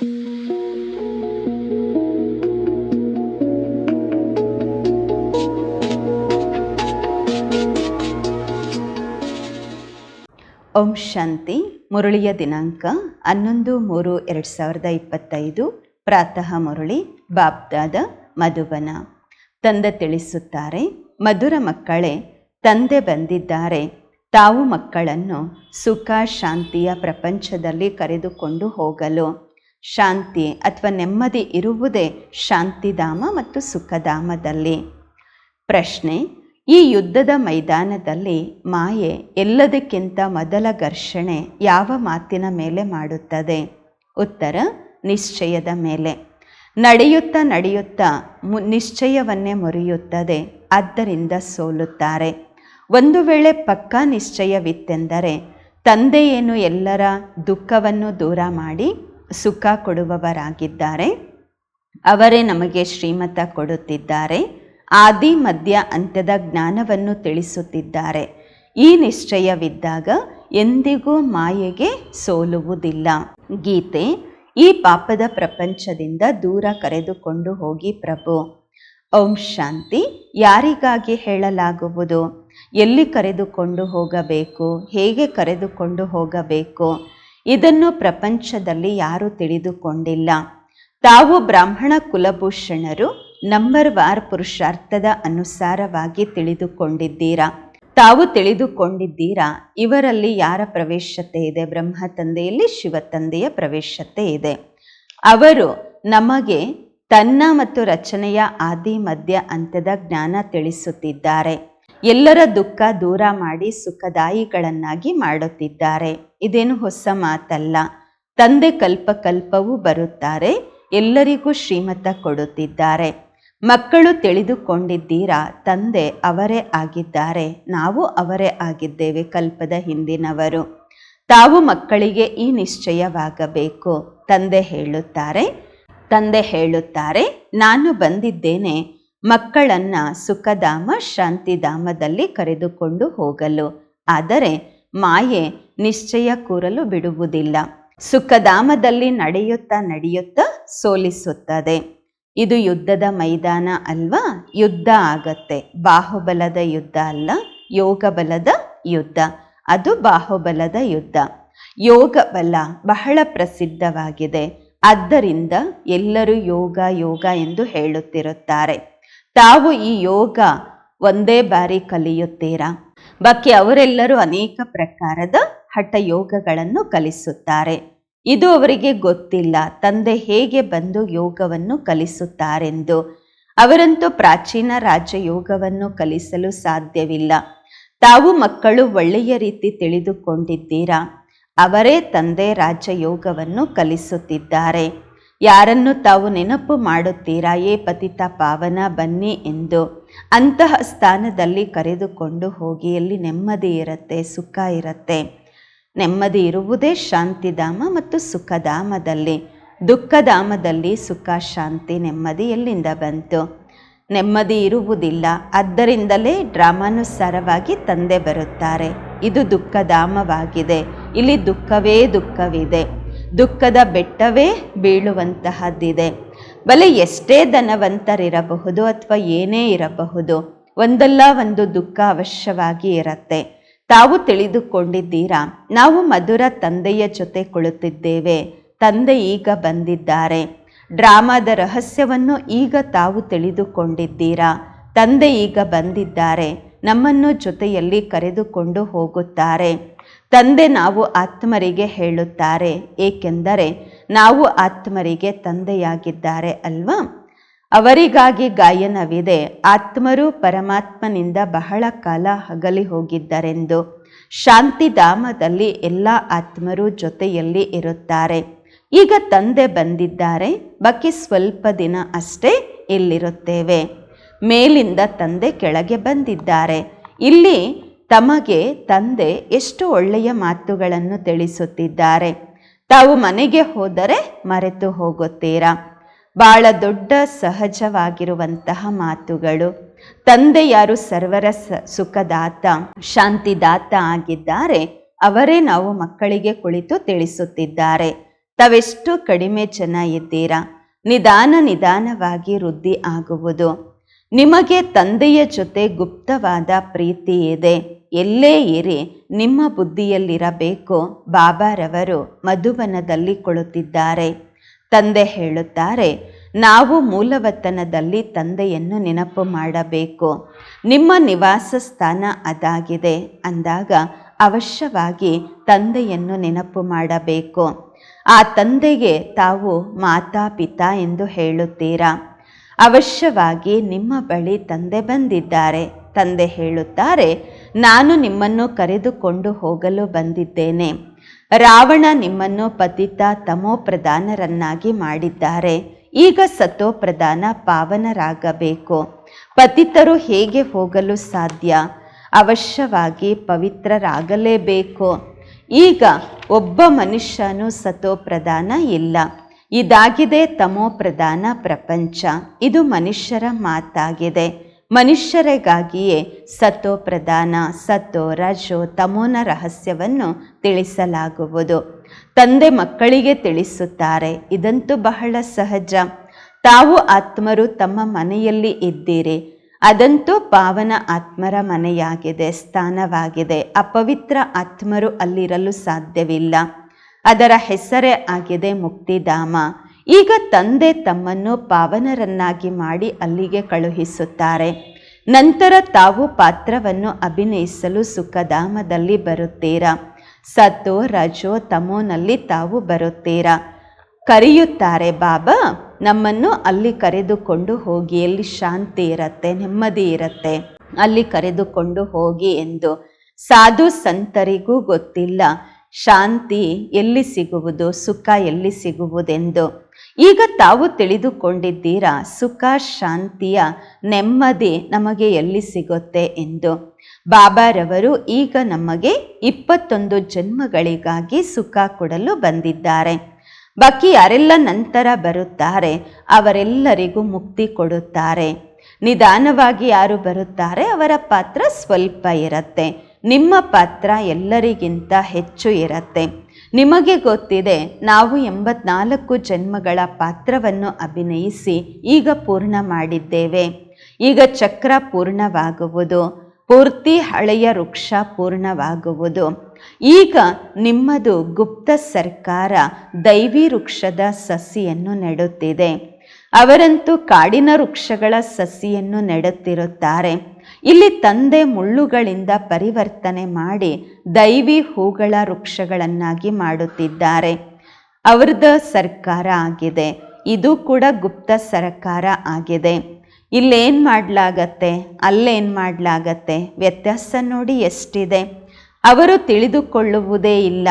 ಓಂ ಶಾಂತಿ, ಮುರಳಿಯ ದಿನಾಂಕ ಹನ್ನೊಂದು ಮೂರು ಎರಡು ಸಾವಿರದ ಇಪ್ಪತ್ತೈದು. ಪ್ರಾತಃ ಮುರಳಿ ಬಾಬ್ದಾದ ಮಧುಬನ ತಂದೆ ತಿಳಿಸುತ್ತಾರೆ, ಮಧುರ ಮಕ್ಕಳೇ, ತಂದೆ ಬಂದಿದ್ದಾರೆ. ತಾವು ಮಕ್ಕಳನ್ನು ಸುಖ, ಶಾಂತಿಯ ಪ್ರಪಂಚದಲ್ಲಿ ಕರೆದುಕೊಂಡು ಹೋಗಲು. ಶಾಂತಿ ಅಥವಾ ನೆಮ್ಮದಿ ಇರುವುದೇ ಶಾಂತಿಧಾಮ ಮತ್ತು ಸುಖಧಾಮದಲ್ಲಿ. ಪ್ರಶ್ನೆ, ಈ ಯುದ್ಧದ ಮೈದಾನದಲ್ಲಿ ಮಾಯೆ ಎಲ್ಲದಕ್ಕಿಂತ ಮೊದಲ ಘರ್ಷಣೆ ಯಾವ ಮಾತಿನ ಮೇಲೆ ಮಾಡುತ್ತದೆ? ಉತ್ತರ, ನಿಶ್ಚಯದ ಮೇಲೆ. ನಡೆಯುತ್ತಾ ನಡೆಯುತ್ತಾ ಮು, ನಿಶ್ಚಯವನ್ನೇ ಮುರಿಯುತ್ತದೆ, ಆದ್ದರಿಂದ ಸೋಲುತ್ತಾರೆ. ಒಂದು ವೇಳೆ ಪಕ್ಕಾ ನಿಶ್ಚಯವಿತ್ತೆಂದರೆ ತಂದೆಯೇನು ಎಲ್ಲರ ದುಃಖವನ್ನು ದೂರ ಮಾಡಿ? ಸುಖ ಕೊಡುವವರಾಗಿದ್ದಾರೆ. ಅವರೇ ನಮಗೆ ಶ್ರೀಮತ ಕೊಡುತ್ತಿದ್ದಾರೆ. ಆದಿ, ಮಧ್ಯ, ಅಂತ್ಯದ ಜ್ಞಾನವನ್ನು ತಿಳಿಸುತ್ತಿದ್ದಾರೆ. ಈ ನಿಶ್ಚಯವಿದ್ದಾಗ ಎಂದಿಗೂ ಮಾಯೆಗೆ ಸೋಲುವುದಿಲ್ಲ. ಗೀತೆ, ಈ ಪಾಪದ ಪ್ರಪಂಚದಿಂದ ದೂರ ಕರೆದುಕೊಂಡು ಹೋಗಿ ಪ್ರಭು. ಓಂ ಶಾಂತಿ, ಯಾರಿಗಾಗಿ ಹೇಳಲಾಗುವುದು? ಎಲ್ಲಿ ಕರೆದುಕೊಂಡು ಹೋಗಬೇಕು? ಹೇಗೆ ಕರೆದುಕೊಂಡು ಹೋಗಬೇಕು? ಇದನ್ನು ಪ್ರಪಂಚದಲ್ಲಿ ಯಾರೂ ತಿಳಿದುಕೊಂಡಿಲ್ಲ. ತಾವು ಬ್ರಾಹ್ಮಣ ಕುಲಭೂಷಣರು, ನಂಬರ್ ವಾರ್ ಪುರುಷಾರ್ಥದ ಅನುಸಾರವಾಗಿ ತಿಳಿದುಕೊಂಡಿದ್ದೀರಾ? ತಾವು ತಿಳಿದುಕೊಂಡಿದ್ದೀರಾ? ಇವರಲ್ಲಿ ಯಾರ ಪ್ರವೇಶತೆ ಇದೆ? ಬ್ರಹ್ಮ ತಂದೆಯಲ್ಲಿ ಶಿವ ತಂದೆಯ ಪ್ರವೇಶತೆ ಇದೆ. ಅವರು ನಮಗೆ ತನ್ನ ಮತ್ತು ರಚನೆಯ ಆದಿ, ಮಧ್ಯ, ಅಂತ್ಯದ ಜ್ಞಾನ ತಿಳಿಸುತ್ತಿದ್ದಾರೆ. ಎಲ್ಲರ ದುಃಖ ದೂರ ಮಾಡಿ ಸುಖದಾಯಿಗಳನ್ನಾಗಿ ಮಾಡುತ್ತಿದ್ದಾರೆ. ಇದೇನು ಹೊಸ ಮಾತಲ್ಲ. ತಂದೆ ಕಲ್ಪ ಕಲ್ಪವೂ ಬರುತ್ತಾರೆ. ಎಲ್ಲರಿಗೂ ಶ್ರೀಮತ ಕೊಡುತ್ತಿದ್ದಾರೆ. ಮಕ್ಕಳು ತಿಳಿದುಕೊಂಡಿದ್ದೀರಾ? ತಂದೆ ಅವರೇ ಆಗಿದ್ದಾರೆ. ನಾವು ಅವರೇ ಆಗಿದ್ದೇವೆ ಕಲ್ಪದ ಹಿಂದಿನವರು. ತಾವು ಮಕ್ಕಳಿಗೆ ಈ ನಿಶ್ಚಯವಾಗಬೇಕು, ತಂದೆ ಹೇಳುತ್ತಾರೆ. ತಂದೆ ಹೇಳುತ್ತಾರೆ, ನಾನು ಬಂದಿದ್ದೇನೆ. ಮಕ್ಕಳನ್ನ ಸುಖಧಾಮ, ಶಾಂತಿಧಾಮದಲ್ಲಿ ಕರೆದುಕೊಂಡು ಹೋಗಲು. ಆದರೆ ಮಾಯೆ ನಿಶ್ಚಯ ಕೂರಲು ಬಿಡುವುದಿಲ್ಲ. ಸುಖಧಾಮದಲ್ಲಿ ನಡೆಯುತ್ತಾ ನಡೆಯುತ್ತಾ ಸೋಲಿಸುತ್ತದೆ. ಇದು ಯುದ್ಧದ ಮೈದಾನ ಅಲ್ವಾ? ಯುದ್ಧ ಆಗತ್ತೆ. ಬಾಹುಬಲದ ಯುದ್ಧ ಅಲ್ಲ ಯೋಗ ಬಲದ ಯುದ್ಧ. ಅದು ಬಾಹುಬಲದ ಯುದ್ಧ. ಯೋಗ ಬಲ ಬಹಳ ಪ್ರಸಿದ್ಧವಾಗಿದೆ. ಆದ್ದರಿಂದ ಎಲ್ಲರೂ ಯೋಗ ಯೋಗ ಎಂದು ಹೇಳುತ್ತಿರುತ್ತಾರೆ. ತಾವು ಈ ಯೋಗ ಒಂದೇ ಬಾರಿ ಕಲಿಯುತ್ತೀರಾ? ಬಾಕಿ ಅವರೆಲ್ಲರೂ ಅನೇಕ ಪ್ರಕಾರದ ಹಠ ಯೋಗಗಳನ್ನು ಕಲಿಸುತ್ತಾರೆ. ಇದು ಅವರಿಗೆ ಗೊತ್ತಿಲ್ಲ, ತಂದೆ ಹೇಗೆ ಬಂದು ಯೋಗವನ್ನು ಕಲಿಸುತ್ತಾರೆಂದು. ಅವರಂತೂ ಪ್ರಾಚೀನ ರಾಜಯೋಗವನ್ನು ಕಲಿಸಲು ಸಾಧ್ಯವಿಲ್ಲ. ತಾವು ಮಕ್ಕಳು ಒಳ್ಳೆಯ ರೀತಿ ತಿಳಿದುಕೊಂಡಿದ್ದೀರಾ? ಅವರೇ ತಂದೆ ರಾಜಯೋಗವನ್ನು ಕಲಿಸುತ್ತಿದ್ದಾರೆ. ಯಾರನ್ನು ತಾವು ನೆನಪು ಮಾಡುತ್ತೀರಾ? ಏ ಪತಿತ ಪಾವನ ಬನ್ನಿ ಎಂದು. ಅಂತಹ ಸ್ಥಾನದಲ್ಲಿ ಕರೆದುಕೊಂಡು ಹೋಗಿ, ಅಲ್ಲಿ ನೆಮ್ಮದಿ ಇರುತ್ತೆ, ಸುಖ ಇರುತ್ತೆ. ನೆಮ್ಮದಿ ಇರುವುದೇ ಶಾಂತಿಧಾಮ ಮತ್ತು ಸುಖಧಾಮದಲ್ಲಿ. ದುಃಖಧಾಮದಲ್ಲಿ ಸುಖ, ಶಾಂತಿ, ನೆಮ್ಮದಿ ಎಲ್ಲಿಂದ ಬಂತು? ನೆಮ್ಮದಿ ಇರುವುದಿಲ್ಲ, ಆದ್ದರಿಂದಲೇ ಡ್ರಾಮಾನುಸಾರವಾಗಿ ತಂದೆ ಬರುತ್ತಾರೆ. ಇದು ದುಃಖಧಾಮವಾಗಿದೆ, ಇಲ್ಲಿ ದುಃಖವೇ ದುಃಖವಿದೆ. ದುಃಖದ ಬೆಟ್ಟವೇ ಬೀಳುವಂತಹದ್ದಿದೆ. ಬಲೆ ಎಷ್ಟೇ ಧನವಂತರಿರಬಹುದು ಅಥವಾ ಏನೇ ಇರಬಹುದು, ಒಂದಲ್ಲ ಒಂದು ದುಃಖ ಅವಶ್ಯವಾಗಿ ಇರತ್ತೆ. ತಾವು ತಿಳಿದುಕೊಂಡಿದ್ದೀರಾ? ನಾವು ಮಧುರ ತಂದೆಯ ಜೊತೆ ಕುಳಿತಿದ್ದೇವೆ. ತಂದೆ ಈಗ ಬಂದಿದ್ದಾರೆ. ಡ್ರಾಮಾದ ರಹಸ್ಯವನ್ನು ಈಗ ತಾವು ತಿಳಿದುಕೊಂಡಿದ್ದೀರಾ? ತಂದೆ ಈಗ ಬಂದಿದ್ದಾರೆ. ನಮ್ಮನ್ನು ಜೊತೆಯಲ್ಲಿ ಕರೆದುಕೊಂಡು ಹೋಗುತ್ತಾರೆ. ತಂದೆ ನಾವು ಆತ್ಮರಿಗೆ ಹೇಳುತ್ತಾರೆ, ಏಕೆಂದರೆ ನಾವು ಆತ್ಮರಿಗೆ ತಂದೆಯಾಗಿದ್ದಾರೆ ಅಲ್ವಾ? ಅವರಿಗಾಗಿ ಗಾಯನವಿದೆ. ಆತ್ಮರು ಪರಮಾತ್ಮನಿಂದ ಬಹಳ ಕಾಲ ಹಗಲಿ ಹೋಗಿದ್ದರೆಂದು. ಶಾಂತಿಧಾಮದಲ್ಲಿ ಎಲ್ಲ ಆತ್ಮರು ಜೊತೆಯಲ್ಲಿ ಇರುತ್ತಾರೆ. ಈಗ ತಂದೆ ಬಂದಿದ್ದಾರೆ. ಬಾಕಿ ಸ್ವಲ್ಪ ದಿನ ಅಷ್ಟೇ ಇಲ್ಲಿರುತ್ತೇವೆ. ಮೇಲಿಂದ ತಂದೆ ಕೆಳಗೆ ಬಂದಿದ್ದಾರೆ. ಇಲ್ಲಿ ತಮಗೆ ತಂದೆ ಎಷ್ಟು ಒಳ್ಳೆಯ ಮಾತುಗಳನ್ನು ತಿಳಿಸುತ್ತಿದ್ದಾರೆ. ತಾವು ಮನೆಗೆ ಹೋದರೆ ಮರೆತು ಹೋಗುತ್ತೀರಾ? ಬಹಳ ದೊಡ್ಡ ಸಹಜವಾಗಿರುವಂತಹ ಮಾತುಗಳು. ತಂದೆ ಯಾರು ಸರ್ವರ ಸುಖದಾತ, ಶಾಂತಿದಾತ ಆಗಿದ್ದಾರೆ. ಅವರೇ ನಾವು ಮಕ್ಕಳಿಗೆ ಕುಳಿತು ತಿಳಿಸುತ್ತಿದ್ದಾರೆ. ತಾವೆಷ್ಟು ಕಡಿಮೆ ಜನ ಇದ್ದೀರಾ? ನಿಧಾನ ನಿಧಾನವಾಗಿ ವೃದ್ಧಿ ಆಗುವುದು. ನಿಮಗೆ ತಂದೆಯ ಜೊತೆ ಗುಪ್ತವಾದ ಪ್ರೀತಿ ಇದೆ. ಎಲ್ಲೇ ಇರಿ, ನಿಮ್ಮ ಬುದ್ಧಿಯಲ್ಲಿರಬೇಕು. ಬಾಬಾರವರು ಮಧುಬನದಲ್ಲಿ ಕುಳಿತಿದ್ದಾರೆ. ತಂದೆ ಹೇಳುತ್ತಾರೆ, ನಾವು ಮೂಲವತನದಲ್ಲಿ ತಂದೆಯನ್ನು ನೆನಪು ಮಾಡಬೇಕು. ನಿಮ್ಮ ನಿವಾಸ ಸ್ಥಾನ ಅದಾಗಿದೆ ಅಂದಾಗ ಅವಶ್ಯವಾಗಿ ತಂದೆಯನ್ನು ನೆನಪು ಮಾಡಬೇಕು. ಆ ತಂದೆಗೆ ತಾವು ಮಾತಾ ಪಿತಾ ಎಂದು ಹೇಳುತ್ತೀರಾ? ಅವಶ್ಯವಾಗಿ ನಿಮ್ಮ ಬಳಿ ತಂದೆ ಬಂದಿದ್ದಾರೆ. ತಂದೆ ಹೇಳುತ್ತಾರೆ ನಾನು ನಿಮ್ಮನ್ನು ಕರೆದುಕೊಂಡು ಹೋಗಲು ಬಂದಿದ್ದೇನೆ. ರಾವಣ ನಿಮ್ಮನ್ನು ಪತಿತ ತಮೋ ಪ್ರಧಾನರನ್ನಾಗಿ ಮಾಡಿದ್ದಾರೆ. ಈಗ ಸತೋ ಪ್ರಧಾನ ಪಾವನರಾಗಬೇಕು. ಪತಿತರು ಹೇಗೆ ಹೋಗಲು ಸಾಧ್ಯ? ಅವಶ್ಯವಾಗಿ ಪವಿತ್ರರಾಗಲೇಬೇಕು. ಈಗ ಒಬ್ಬ ಮನುಷ್ಯನು ಸತೋ ಪ್ರಧಾನ ಇಲ್ಲ. ಇದಾಗಿದೆ ತಮೋ ಪ್ರಧಾನ ಪ್ರಪಂಚ. ಇದು ಮನುಷ್ಯರ ಮಾತಾಗಿದೆ. ಮನುಷ್ಯರಿಗಾಗಿಯೇ ಸತ್ತೋ ಪ್ರಧಾನ, ಸತ್ತೋ ರಜೋ, ತಮೋನ ರಹಸ್ಯವನ್ನು ತಿಳಿಸಲಾಗುವುದು. ತಂದೆ ಮಕ್ಕಳಿಗೆ ತಿಳಿಸುತ್ತಾರೆ, ಇದಂತೂ ಬಹಳ ಸಹಜ. ತಾವು ಆತ್ಮರು ತಮ್ಮ ಮನೆಯಲ್ಲಿ ಇದ್ದೀರಿ, ಅದಂತೂ ಪಾವನ ಆತ್ಮರ ಮನೆಯಾಗಿದೆ, ಸ್ಥಾನವಾಗಿದೆ. ಅಪವಿತ್ರ ಆತ್ಮರು ಅಲ್ಲಿರಲು ಸಾಧ್ಯವಿಲ್ಲ. ಅದರ ಹೆಸರೇ ಆಗಿದೆ ಮುಕ್ತಿಧಾಮ. ಈಗ ತಂದೆ ತಮ್ಮನ್ನು ಪಾವನರನ್ನಾಗಿ ಮಾಡಿ ಅಲ್ಲಿಗೆ ಕಳುಹಿಸುತ್ತಾರೆ. ನಂತರ ತಾವು ಪಾತ್ರವನ್ನು ಅಭಿನಯಿಸಲು ಸುಖಧಾಮದಲ್ಲಿ ಬರುತ್ತೀರಾ? ಸತ್ತೋ ರಜೋ ತಮೋನಲ್ಲಿ ತಾವು ಬರುತ್ತೀರಾ? ಕರೆಯುತ್ತಾರೆ, ಬಾಬಾ, ನಮ್ಮನ್ನು ಅಲ್ಲಿ ಕರೆದುಕೊಂಡು ಹೋಗಿ, ಅಲ್ಲಿ ಶಾಂತಿ ಇರತ್ತೆ, ನೆಮ್ಮದಿ ಇರತ್ತೆ. ಅಲ್ಲಿ ಕರೆದುಕೊಂಡು ಹೋಗಿ ಎಂದು. ಸಾಧು ಸಂತರಿಗೂ ಗೊತ್ತಿಲ್ಲ. ಶಾಂತಿ ಎಲ್ಲಿ ಸಿಗುವುದು, ಸುಖ ಎಲ್ಲಿ ಸಿಗುವುದೆಂದು. ಈಗ ತಾವು ತಿಳಿದುಕೊಂಡಿದ್ದೀರಾ ಸುಖ, ಶಾಂತಿಯ ನೆಮ್ಮದಿ ನಮಗೆ ಎಲ್ಲಿ ಸಿಗುತ್ತೆ ಎಂದು. ಬಾಬಾರವರು ಈಗ ನಮಗೆ ಇಪ್ಪತ್ತೊಂದು ಜನ್ಮಗಳಿಗಾಗಿ ಸುಖ ಕೊಡಲು ಬಂದಿದ್ದಾರೆ. ಬಾಕಿ ಯಾರೆಲ್ಲ ನಂತರ ಬರುತ್ತಾರೆ, ಅವರೆಲ್ಲರಿಗೂ ಮುಕ್ತಿ ಕೊಡುತ್ತಾರೆ. ನಿಧಾನವಾಗಿ ಯಾರು ಬರುತ್ತಾರೆ, ಅವರ ಪಾತ್ರ ಸ್ವಲ್ಪ ಇರತ್ತೆ. ನಿಮ್ಮ ಪಾತ್ರ ಎಲ್ಲರಿಗಿಂತ ಹೆಚ್ಚು ಇರತ್ತೆ. ನಿಮಗೆ ಗೊತ್ತಿದೆ, ನಾವು ಎಂಬತ್ನಾಲ್ಕು ಜನ್ಮಗಳ ಪಾತ್ರವನ್ನು ಅಭಿನಯಿಸಿ ಈಗ ಪೂರ್ಣ ಮಾಡಿದ್ದೇವೆ. ಈಗ ಚಕ್ರ ಪೂರ್ಣವಾಗುವುದು, ಪೂರ್ತಿ ಹಳೆಯ ವೃಕ್ಷ ಪೂರ್ಣವಾಗುವುದು. ಈಗ ನಿಮ್ಮದು ಗುಪ್ತ ಸರ್ಕಾರ ದೈವಿ ವೃಕ್ಷದ ಸಸಿಯನ್ನು ನೆಡುತ್ತಿದೆ. ಅವರಂತೂ ಕಾಡಿನ ವೃಕ್ಷಗಳ ಸಸಿಯನ್ನು ನೆಡುತ್ತಿರುತ್ತಾರೆ. ಇಲ್ಲಿ ತಂದೆ ಮುಳ್ಳುಗಳಿಂದ ಪರಿವರ್ತನೆ ಮಾಡಿ ದೈವಿ ಹೂಗಳ ವೃಕ್ಷಗಳನ್ನಾಗಿ ಮಾಡುತ್ತಿದ್ದಾರೆ. ಅವ್ರದ್ದು ಸರ್ಕಾರ ಆಗಿದೆ. ಇದು ಕೂಡ ಗುಪ್ತ ಸರ್ಕಾರ ಆಗಿದೆ. ಇಲ್ಲೇನು ಮಾಡಲಾಗತ್ತೆ? ಅಲ್ಲೇನು ಮಾಡಲಾಗತ್ತೆ? ವ್ಯತ್ಯಾಸ ನೋಡಿ ಎಷ್ಟಿದೆ? ಅವರು ತಿಳಿದುಕೊಳ್ಳುವುದೇ ಇಲ್ಲ.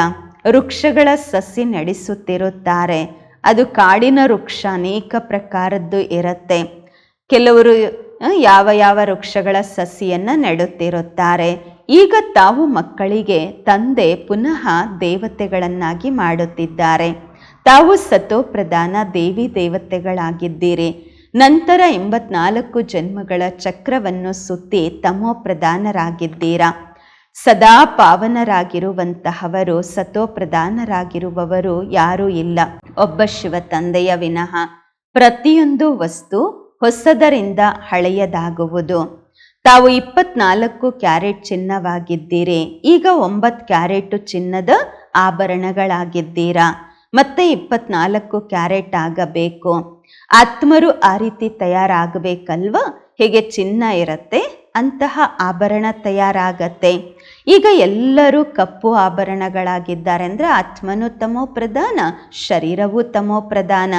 ವೃಕ್ಷಗಳ ಸಸಿ ನಡೆಸುತ್ತಿರುತ್ತಾರೆ. ಅದು ಕಾಡಿನ ವೃಕ್ಷ ಅನೇಕ ಪ್ರಕಾರದ್ದು ಇರುತ್ತೆ. ಕೆಲವರು ಯಾವ ಯಾವ ವೃಕ್ಷಗಳ ಸಸಿಯನ್ನು ನೆಡುತ್ತಿರುತ್ತಾರೆ. ಈಗ ತಾವು ಮಕ್ಕಳಿಗೆ ತಂದೆ ಪುನಃ ದೇವತೆಗಳನ್ನಾಗಿ ಮಾಡುತ್ತಿದ್ದಾರೆ. ತಾವು ಸತೋ ಪ್ರಧಾನ ದೇವಿ ದೇವತೆಗಳಾಗಿದ್ದೀರಿ. ನಂತರ ಎಂಬತ್ನಾಲ್ಕು ಜನ್ಮಗಳ ಚಕ್ರವನ್ನು ಸುತ್ತಿ ತಮೋ ಪ್ರಧಾನರಾಗಿದ್ದೀರಾ ಸದಾ ಪಾವನರಾಗಿರುವಂತಹವರು ಸತೋ ಪ್ರಧಾನರಾಗಿರುವವರು ಯಾರೂ ಇಲ್ಲ. ಒಬ್ಬ ಶಿವ ತಂದೆಯ ವಿನಃ ಪ್ರತಿಯೊಂದು ವಸ್ತು ಹೊಸದರಿಂದ ಹಳೆಯದಾಗುವುದು. ತಾವು ಇಪ್ಪತ್ನಾಲ್ಕು ಕ್ಯಾರೆಟ್ ಚಿನ್ನವಾಗಿದ್ದೀರಿ. ಈಗ ಒಂಬತ್ತು ಕ್ಯಾರೆಟ್ ಚಿನ್ನದ ಆಭರಣಗಳಾಗಿದ್ದೀರಾ? ಮತ್ತೆ ಇಪ್ಪತ್ನಾಲ್ಕು ಕ್ಯಾರೆಟ್ ಆಗಬೇಕು. ಆತ್ಮರು ಆ ರೀತಿ ತಯಾರಾಗಬೇಕಲ್ವ? ಹೇಗೆ ಚಿನ್ನ ಇರತ್ತೆ, ಅಂತಹ ಆಭರಣ ತಯಾರಾಗತ್ತೆ. ಈಗ ಎಲ್ಲರೂ ಕಪ್ಪು ಆಭರಣಗಳಾಗಿದ್ದಾರೆ ಅಂದ್ರೆ ಆತ್ಮನು ತಮೋ ಪ್ರಧಾನ ಶರೀರವು ತಮೋ ಪ್ರಧಾನ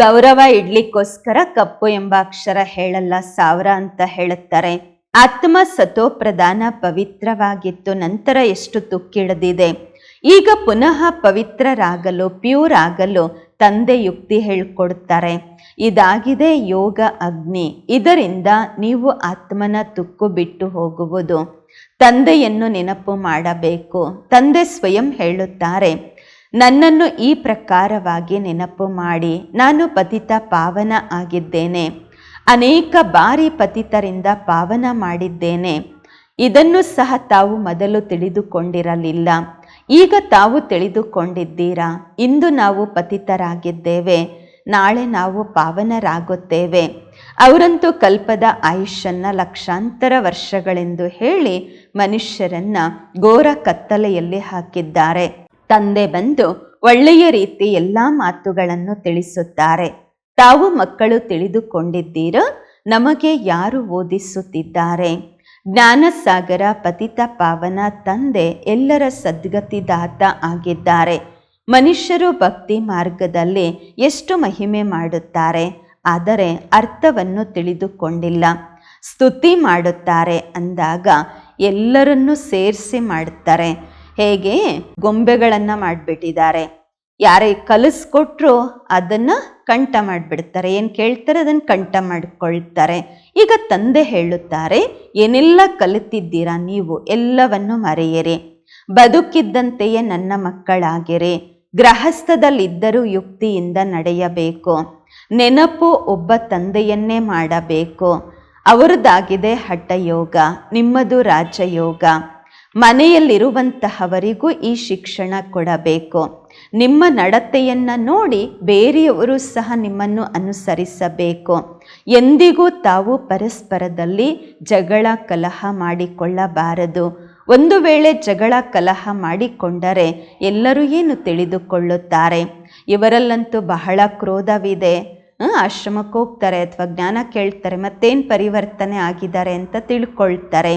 ಗೌರವ ಇಡ್ಲಿಕ್ಕೋಸ್ಕರ ಕಪ್ಪು ಎಂಬ ಅಕ್ಷರ ಹೇಳಲ್ಲ ಸಾವಿರ ಅಂತ ಹೇಳುತ್ತಾರೆ. ಆತ್ಮ ಸತೋ ಪ್ರಧಾನ ಪವಿತ್ರವಾಗಿತ್ತು, ನಂತರ ಎಷ್ಟು ತುಕ್ಕಿಡದಿದೆ. ಈಗ ಪುನಃ ಪವಿತ್ರರಾಗಲು, ಪ್ಯೂರ್ ಆಗಲು ತಂದೆ ಯುಕ್ತಿ ಹೇಳ್ಕೊಡ್ತಾರೆ ಇದಾಗಿದೆ ಯೋಗ ಅಗ್ನಿ. ಇದರಿಂದ ನೀವು ಆತ್ಮನ ತುಕ್ಕು ಬಿಟ್ಟು ಹೋಗುವುದು. ತಂದೆಯನ್ನು ನೆನಪು ಮಾಡಬೇಕು. ತಂದೆ ಸ್ವಯಂ ಹೇಳುತ್ತಾರೆ, ನನ್ನನ್ನು ಈ ಪ್ರಕಾರವಾಗಿ ನೆನಪು ಮಾಡಿ. ನಾನು ಪತಿತ ಪಾವನ ಆಗಿದ್ದೇನೆ. ಅನೇಕ ಬಾರಿ ಪತಿತರಿಂದ ಪಾವನ ಮಾಡಿದ್ದೇನೆ. ಇದನ್ನು ಸಹ ತಾವು ಮೊದಲು ತಿಳಿದುಕೊಂಡಿರಲಿಲ್ಲ. ಈಗ ತಾವು ತಿಳಿದುಕೊಂಡಿದ್ದೀರಾ? ಇಂದು ನಾವು ಪತಿತರಾಗಿದ್ದೇವೆ. ನಾಳೆ ನಾವು ಪಾವನರಾಗುತ್ತೇವೆ. ಅವರಂತೂ ಕಲ್ಪದ ಆಯುಷನ್ನ ಲಕ್ಷಾಂತರ ವರ್ಷಗಳೆಂದು ಹೇಳಿ ಮನುಷ್ಯರನ್ನ ಘೋರ ಕತ್ತಲೆಯಲ್ಲಿ ಹಾಕಿದ್ದಾರೆ. ತಂದೆ ಬಂದು ಒಳ್ಳೆಯ ರೀತಿ ಎಲ್ಲ ಮಾತುಗಳನ್ನು ತಿಳಿಸುತ್ತಾರೆ. ತಾವು ಮಕ್ಕಳು ತಿಳಿದುಕೊಂಡಿದ್ದೀರೋ, ನಮಗೆ ಯಾರು ಓದಿಸುತ್ತಿದ್ದಾರೆ? ಜ್ಞಾನಸಾಗರ ಪತಿತ ಪಾವನ ತಂದೆ ಎಲ್ಲರ ಸದ್ಗತಿದಾತ ಆಗಿದ್ದಾರೆ. ಮನುಷ್ಯರು ಭಕ್ತಿ ಮಾರ್ಗದಲ್ಲಿ ಎಷ್ಟು ಮಹಿಮೆ ಮಾಡುತ್ತಾರೆ? ಆದರೆ ಅರ್ಥವನ್ನು ತಿಳಿದುಕೊಂಡಿಲ್ಲ. ಸ್ತುತಿ ಮಾಡುತ್ತಾರೆ ಅಂದಾಗ ಎಲ್ಲರನ್ನೂ ಸೇರಿಸಿ ಮಾಡುತ್ತಾರೆ. ಹೇಗೆ? ಗೊಂಬೆಗಳನ್ನು ಮಾಡಿಬಿಟ್ಟಿದ್ದಾರೆ. ಯಾರೇ ಕಲಿಸ್ಕೊಟ್ರು ಅದನ್ನು ಕಂಠ ಮಾಡಿಬಿಡ್ತಾರೆ. ಏನು ಕೇಳ್ತಾರೆ? ಅದನ್ನು ಕಂಠ ಮಾಡಿಕೊಳ್ತಾರೆ. ಈಗ ತಂದೆ ಹೇಳುತ್ತಾರೆ, ಏನೆಲ್ಲ ಕಲಿತಿದ್ದೀರಾ ನೀವು? ಎಲ್ಲವನ್ನು ಮರೆಯಿರಿ. ಬದುಕಿದ್ದಂತೆಯೇ ನನ್ನ ಮಕ್ಕಳಾಗಿರಿ. ಗೃಹಸ್ಥದಲ್ಲಿದ್ದರೂ ಯುಕ್ತಿಯಿಂದ ನಡೆಯಬೇಕು. ನೆನಪು ಒಬ್ಬ ತಂದೆಯನ್ನೇ ಮಾಡಬೇಕು. ಅವರದಾಗಿದೆ ಹಠಯೋಗ, ನಿಮ್ಮದು ರಾಜಯೋಗ. ಮನೆಯಲ್ಲಿರುವಂತಹವರಿಗೂ ಈ ಶಿಕ್ಷಣ ಕೊಡಬೇಕು. ನಿಮ್ಮ ನಡತೆಯನ್ನು ನೋಡಿ ಬೇರೆಯವರು ಸಹ ನಿಮ್ಮನ್ನು ಅನುಸರಿಸಬೇಕು. ಎಂದಿಗೂ ತಾವು ಪರಸ್ಪರದಲ್ಲಿ ಜಗಳ ಕಲಹ ಮಾಡಿಕೊಳ್ಳಬಾರದು. ಒಂದು ವೇಳೆ ಜಗಳ ಕಲಹ ಮಾಡಿಕೊಂಡರೆ ಎಲ್ಲರೂ ಏನು ತಿಳಿದುಕೊಳ್ಳುತ್ತಾರೆ? ಇವರಲ್ಲಂತೂ ಬಹಳ ಕ್ರೋಧವಿದೆ. ಆಶ್ರಮಕ್ಕೆ ಹೋಗ್ತಾರೆ ಅಥವಾ ಜ್ಞಾನ ಕೇಳ್ತಾರೆ, ಮತ್ತೇನು ಪರಿವರ್ತನೆ ಆಗಿದ್ದಾರೆ ಅಂತ ತಿಳ್ಕೊಳ್ತಾರೆ.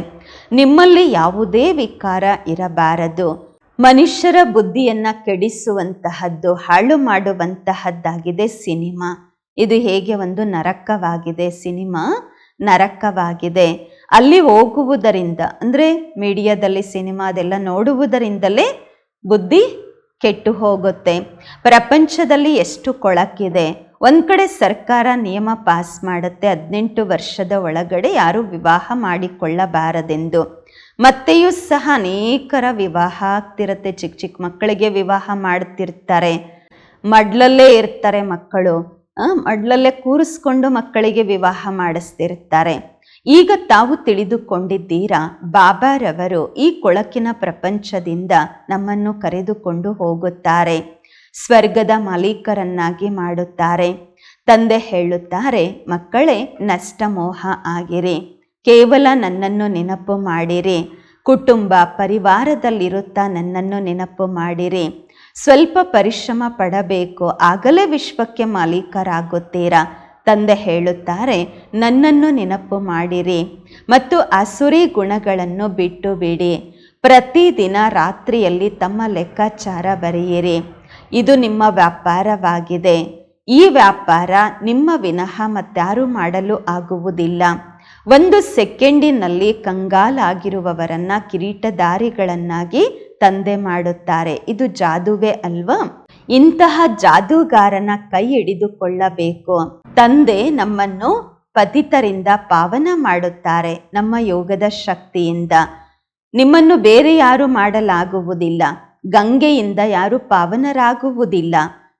ನಿಮ್ಮಲ್ಲಿ ಯಾವುದೇ ವಿಕಾರ ಇರಬಾರದು. ಮನುಷ್ಯರ ಬುದ್ಧಿಯನ್ನು ಕೆಡಿಸುವಂತಹದ್ದು, ಹಾಳು ಮಾಡುವಂತಹದ್ದಾಗಿದೆ ಸಿನಿಮಾ. ಇದು ಹೇಗೆ ಒಂದು ನರಕವಾಗಿದೆ, ಸಿನಿಮಾ ನರಕವಾಗಿದೆ. ಅಲ್ಲಿ ಹೋಗುವುದರಿಂದ, ಅಂದರೆ ಮೀಡಿಯಾದಲ್ಲಿ ಸಿನಿಮಾ ಅದೆಲ್ಲ ನೋಡುವುದರಿಂದಲೇ ಬುದ್ಧಿ ಕೆಟ್ಟು ಹೋಗುತ್ತೆ. ಪ್ರಪಂಚದಲ್ಲಿ ಎಷ್ಟು ಕೊಳಕಿದೆ. ಒಂದು ಕಡೆ ಸರ್ಕಾರ ನಿಯಮ ಪಾಸ್ ಮಾಡುತ್ತೆ, ಹದಿನೆಂಟು ವರ್ಷದ ಒಳಗಡೆ ಯಾರೂ ವಿವಾಹ ಮಾಡಿಕೊಳ್ಳಬಾರದೆಂದು. ಮತ್ತೆಯೂ ಸಹ ಅನೇಕರ ವಿವಾಹ ಆಗ್ತಿರತ್ತೆ ಚಿಕ್ಕ ಚಿಕ್ಕ ಮಕ್ಕಳಿಗೆ ವಿವಾಹ ಮಾಡ್ತಿರ್ತಾರೆ. ಮಡ್ಲಲ್ಲೇ ಇರ್ತಾರೆ ಮಕ್ಕಳು ಮಡ್ಲಲ್ಲೇ ಕೂರಿಸ್ಕೊಂಡು ಮಕ್ಕಳಿಗೆ ವಿವಾಹ ಮಾಡಿಸ್ತಿರ್ತಾರೆ. ಈಗ ತಾವು ತಿಳಿದುಕೊಂಡಿದ್ದೀರಾ, ಬಾಬಾರವರು ಈ ಕೊಳಕಿನ ಪ್ರಪಂಚದಿಂದ ನಮ್ಮನ್ನು ಕರೆದುಕೊಂಡು ಹೋಗುತ್ತಾರೆ. ಸ್ವರ್ಗದ ಮಾಲೀಕರನ್ನಾಗಿ ಮಾಡುತ್ತಾರೆ. ತಂದೆ ಹೇಳುತ್ತಾರೆ, ಮಕ್ಕಳೇ ನಷ್ಟ ಮೋಹ ಆಗಿರಿ. ಕೇವಲ ನನ್ನನ್ನು ನೆನಪು ಮಾಡಿರಿ. ಕುಟುಂಬ ಪರಿವಾರದಲ್ಲಿರುತ್ತಾ ನನ್ನನ್ನು ನೆನಪು ಮಾಡಿರಿ. ಸ್ವಲ್ಪ ಪರಿಶ್ರಮ ಪಡಬೇಕು, ಆಗಲೇ ವಿಶ್ವಕ್ಕೆ ಮಾಲೀಕರಾಗುತ್ತೀರಾ? ತಂದೆ ಹೇಳುತ್ತಾರೆ, ನನ್ನನ್ನು ನೆನಪು ಮಾಡಿರಿ ಮತ್ತು ಅಸುರಿ ಗುಣಗಳನ್ನು ಬಿಟ್ಟು ಬಿಡಿ ಪ್ರತಿದಿನ ರಾತ್ರಿಯಲ್ಲಿ ತಮ್ಮ ಲೆಕ್ಕಾಚಾರ ಬರೆಯಿರಿ. ಇದು ನಿಮ್ಮ ವ್ಯಾಪಾರವಾಗಿದೆ. ಈ ವ್ಯಾಪಾರ ನಿಮ್ಮ ವಿನಃ ಮತ್ತಾರು ಮಾಡಲು ಆಗುವುದಿಲ್ಲ. ಒಂದು ಸೆಕೆಂಡಿನಲ್ಲಿ ಕಂಗಾಲಾಗಿರುವವರನ್ನ ಕಿರೀಟಧಾರಿಗಳನ್ನಾಗಿ ತಂದೆ ಮಾಡುತ್ತಾರೆ. ಇದು ಜಾದುವೆ ಅಲ್ವಾ? ಇಂತಹ ಜಾದೂಗಾರನ ಕೈ ಹಿಡಿದುಕೊಳ್ಳಬೇಕು. ತಂದೆ ನಮ್ಮನ್ನು ಪತಿತರಿಂದ ಪಾವನ ಮಾಡುತ್ತಾರೆ ನಮ್ಮ ಯೋಗದ ಶಕ್ತಿಯಿಂದ. ನಿಮ್ಮನ್ನು ಬೇರೆ ಯಾರು ಮಾಡಲಾಗುವುದಿಲ್ಲ. ಗಂಗೆಯಿಂದ ಯಾರು ಪಾವನರಾಗುವುದಿಲ್ಲ.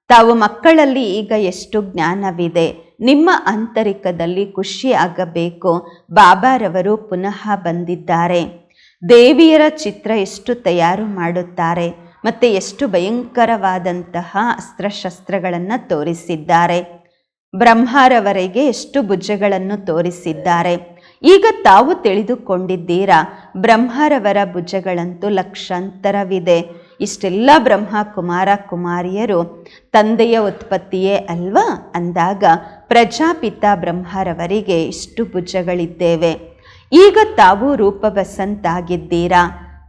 ತಾವು ಮಕ್ಕಳಲ್ಲಿ ಈಗ ಎಷ್ಟು ಜ್ಞಾನವಿದೆ. ನಿಮ್ಮ ಆಂತರಿಕದಲ್ಲಿ ಖುಷಿಯಾಗಬೇಕು ಬಾಬಾರವರು ಪುನಃ ಬಂದಿದ್ದಾರೆ. ದೇವಿಯರ ಚಿತ್ರ ಎಷ್ಟು ತಯಾರು ಮಾಡುತ್ತಾರೆ. ಮತ್ತು ಎಷ್ಟು ಭಯಂಕರವಾದಂತಹ ಅಸ್ತ್ರಶಸ್ತ್ರಗಳನ್ನು ತೋರಿಸಿದ್ದಾರೆ. ಬ್ರಹ್ಮರವರೆಗೆ ಎಷ್ಟು ಭುಜಗಳನ್ನು ತೋರಿಸಿದ್ದಾರೆ. ಈಗ ತಾವು ತಿಳಿದುಕೊಂಡಿದ್ದೀರಾ, ಬ್ರಹ್ಮರವರ ಭುಜಗಳಂತೂ ಲಕ್ಷಾಂತರವಿದೆ. ಇಷ್ಟೆಲ್ಲ ಬ್ರಹ್ಮ ಕುಮಾರ ಕುಮಾರಿಯರು ತಂದೆಯ ಉತ್ಪತ್ತಿಯೇ ಅಲ್ವಾ? ಅಂದಾಗ ಪ್ರಜಾಪಿತ ಬ್ರಹ್ಮರವರಿಗೆ ಇಷ್ಟು ಭುಜಗಳಿದ್ದೇವೆ. ಈಗ ತಾವು ರೂಪಬಸಂತಾಗಿದ್ದೀರಾ?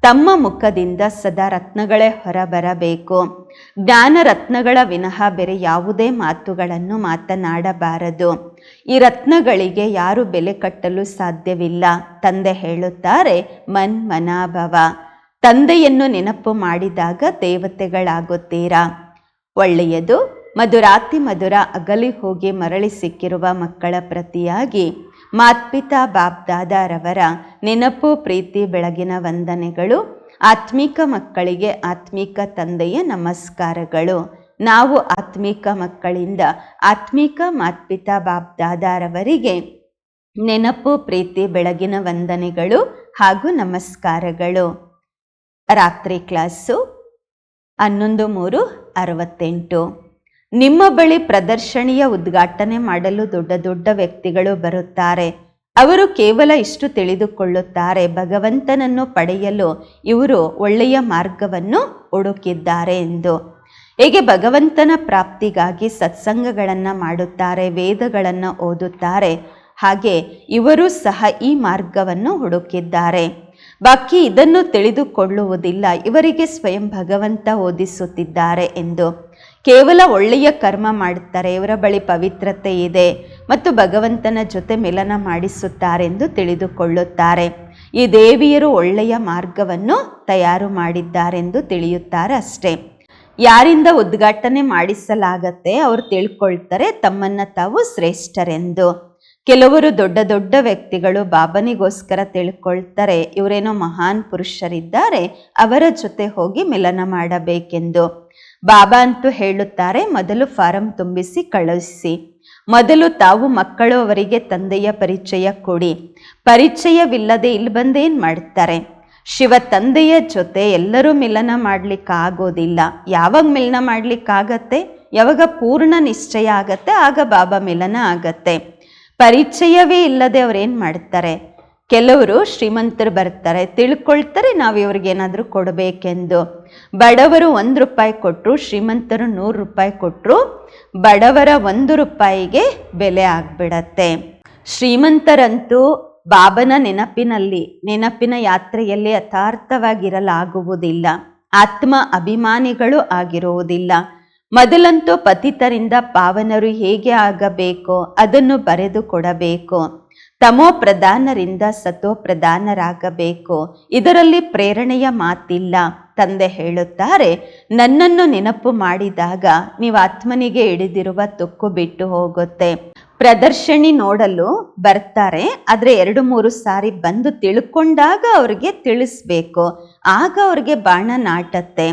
ತಮ್ಮ ಮುಖದಿಂದ ಸದಾ ರತ್ನಗಳೇ ಹೊರಬರಬೇಕು. ರತ್ನಗಳ ವಿನಃ ಬೇರೆ ಯಾವುದೇ ಮಾತುಗಳನ್ನು ಮಾತನಾಡಬಾರದು. ಈ ರತ್ನಗಳಿಗೆ ಯಾರು ಬೆಲೆ ಕಟ್ಟಲು ಸಾಧ್ಯವಿಲ್ಲ, ತಂದೆ ಹೇಳುತ್ತಾರೆ ಮನ್ ಮನಾಭವ ತಂದೆಯನ್ನು ನೆನಪು ಮಾಡಿದಾಗ ದೇವತೆಗಳಾಗುತ್ತೀರಾ? ಒಳ್ಳೆಯದು, ಮಧುರಾತಿ ಮಧುರ ಅಗಲಿ ಹೋಗಿ ಮರಳಿ ಸಿಕ್ಕಿರುವ ಮಕ್ಕಳ ಪ್ರತಿಯಾಗಿ ಮಾತ್ಪಿತಾ ಬಾಬ್ದಾದಾರವರ ನೆನಪು, ಪ್ರೀತಿ, ಬೆಳಗಿನ ವಂದನೆಗಳು, ಆತ್ಮಿಕ ಮಕ್ಕಳಿಗೆ ಆತ್ಮಿಕ ತಂದೆಯ ನಮಸ್ಕಾರಗಳು. ನಾವು ಆತ್ಮಿಕ ಮಕ್ಕಳಿಂದ ಆತ್ಮಿಕ ಮಾತ್ಪಿತಾ ಬಾಬ್ದಾದಾರವರಿಗೆ ನೆನಪು, ಪ್ರೀತಿ, ಬೆಳಗಿನ ವಂದನೆಗಳು ಹಾಗೂ ನಮಸ್ಕಾರಗಳು. ರಾತ್ರಿ ಕ್ಲಾಸು ಹನ್ನೊಂದು ಮೂರು ಅರವತ್ತೆಂಟು. ನಿಮ್ಮ ಬಳಿ ಪ್ರದರ್ಶನಿಯ ಉದ್ಘಾಟನೆ ಮಾಡಲು ದೊಡ್ಡ ದೊಡ್ಡ ವ್ಯಕ್ತಿಗಳು ಬರುತ್ತಾರೆ. ಅವರು ಕೇವಲ ಇಷ್ಟು ತಿಳಿದುಕೊಳ್ಳುತ್ತಾರೆ. ಭಗವಂತನನ್ನು ಪಡೆಯಲು ಇವರು ಒಳ್ಳೆಯ ಮಾರ್ಗವನ್ನು ಹುಡುಕಿದ್ದಾರೆ ಎಂದು. ಹೇಗೆ ಭಗವಂತನ ಪ್ರಾಪ್ತಿಗಾಗಿ ಸತ್ಸಂಗಗಳನ್ನು ಮಾಡುತ್ತಾರೆ, ವೇದಗಳನ್ನು ಓದುತ್ತಾರೆ, ಹಾಗೆ ಇವರು ಸಹ ಈ ಮಾರ್ಗವನ್ನು ಹುಡುಕಿದ್ದಾರೆ. ಬಾಕಿ ಇದನ್ನು ತಿಳಿದುಕೊಳ್ಳುವುದಿಲ್ಲ. ಇವರಿಗೆ ಸ್ವಯಂ ಭಗವಂತ ಓದಿಸುತ್ತಿದ್ದಾರೆ ಎಂದು. ಕೇವಲ ಒಳ್ಳೆಯ ಕರ್ಮ ಮಾಡುತ್ತಾರೆ, ಇವರ ಬಳಿ ಪವಿತ್ರತೆ ಇದೆ ಮತ್ತು ಭಗವಂತನ ಜೊತೆ ಮಿಲನ ಮಾಡಿಸುತ್ತಾರೆಂದು ತಿಳಿದುಕೊಳ್ಳುತ್ತಾರೆ. ಈ ದೇವಿಯರು ಒಳ್ಳೆಯ ಮಾರ್ಗವನ್ನು ತಯಾರು ಮಾಡಿದ್ದಾರೆಂದು ತಿಳಿಯುತ್ತಾರೆ ಅಷ್ಟೇ. ಯಾರಿಂದ ಉದ್ಘಾಟನೆ ಮಾಡಿಸಲಾಗತ್ತೆ ಅವರು ತಿಳ್ಕೊಳ್ತಾರೆ, ತಮ್ಮನ್ನು ತಾವು ಶ್ರೇಷ್ಠರೆಂದು. ಕೆಲವರು ದೊಡ್ಡ ದೊಡ್ಡ ವ್ಯಕ್ತಿಗಳು ಬಾಬನಿಗೋಸ್ಕರ ತಿಳ್ಕೊಳ್ತಾರೆ, ಇವರೇನೋ ಮಹಾನ್ ಪುರುಷರಿದ್ದಾರೆ, ಅವರ ಜೊತೆ ಹೋಗಿ ಮಿಲನ ಮಾಡಬೇಕೆಂದು. ಬಾಬಾ ಅಂತೂ ಹೇಳುತ್ತಾರೆ, ಮೊದಲು ಫಾರಂ ತುಂಬಿಸಿ ಕಳುಹಿಸಿ. ಮೊದಲು ತಾವು ಮಕ್ಕಳು ಅವರಿಗೆ ತಂದೆಯ ಪರಿಚಯ ಕೊಡಿ. ಪರಿಚಯವಿಲ್ಲದೆ ಇಲ್ಲಿ ಬಂದೇನು ಮಾಡ್ತಾರೆ? ಶಿವ ತಂದೆಯ ಜೊತೆ ಎಲ್ಲರೂ ಮಿಲನ ಮಾಡಲಿಕ್ಕಾಗೋದಿಲ್ಲ. ಯಾವಾಗ ಮಿಲನ ಮಾಡಲಿಕ್ಕಾಗತ್ತೆ? ಯಾವಾಗ ಪೂರ್ಣ ನಿಶ್ಚಯ ಆಗತ್ತೆ, ಆಗ ಬಾಬಾ ಮಿಲನ ಆಗತ್ತೆ. ಪರಿಚಯವೇ ಇಲ್ಲದೆ ಅವ್ರೇನು ಮಾಡ್ತಾರೆ? ಕೆಲವರು ಶ್ರೀಮಂತರು ಬರ್ತಾರೆ, ತಿಳ್ಕೊಳ್ತಾರೆ, ನಾವು ಇವ್ರಿಗೇನಾದರೂ ಕೊಡಬೇಕೆಂದು. ಬಡವರು ಒಂದು ರೂಪಾಯಿ ಕೊಟ್ಟರು ಶ್ರೀಮಂತರು ನೂರು ರೂಪಾಯಿ ಕೊಟ್ಟರು ಬಡವರ ಒಂದು ರೂಪಾಯಿಗೆ ಬೆಲೆ ಆಗ್ಬಿಡತ್ತೆ. ಶ್ರೀಮಂತರಂತೂ ಬಾಬನ ನೆನಪಿನಲ್ಲಿ, ನೆನಪಿನ ಯಾತ್ರೆಯಲ್ಲಿ ಯಥಾರ್ಥವಾಗಿರಲಾಗುವುದಿಲ್ಲ. ಆತ್ಮ ಅಭಿಮಾನಿಗಳು ಆಗಿರುವುದಿಲ್ಲ. ಮೊದಲಂತೂ ಪತಿತರಿಂದ ಪಾವನರು ಹೇಗೆ ಆಗಬೇಕೋ, ಅದನ್ನು ಬರೆದು ಕೊಡಬೇಕು. ತಮೋ ಪ್ರಧಾನರಿಂದ ಸತೋ ಪ್ರಧಾನರಾಗಬೇಕು. ಇದರಲ್ಲಿ ಪ್ರೇರಣೆಯ ಮಾತಿಲ್ಲ. ತಂದೆ ಹೇಳುತ್ತಾರೆ, ನನ್ನನ್ನು ನೆನಪು ಮಾಡಿದಾಗ ನೀವು ಆತ್ಮನಿಗೆ ಹಿಡಿದಿರುವ ತುಕ್ಕು ಬಿಟ್ಟು ಹೋಗುತ್ತೆ. ಪ್ರದರ್ಶನಿ ನೋಡಲು ಬರ್ತಾರೆ, ಆದರೆ ಎರಡು ಮೂರು ಸಾರಿ ಬಂದು ತಿಳ್ಕೊಂಡಾಗ ಅವ್ರಿಗೆ ತಿಳಿಸ್ಬೇಕು. ಆಗ ಅವ್ರಿಗೆ ಬಾಣ ನಾಟತ್ತೆ.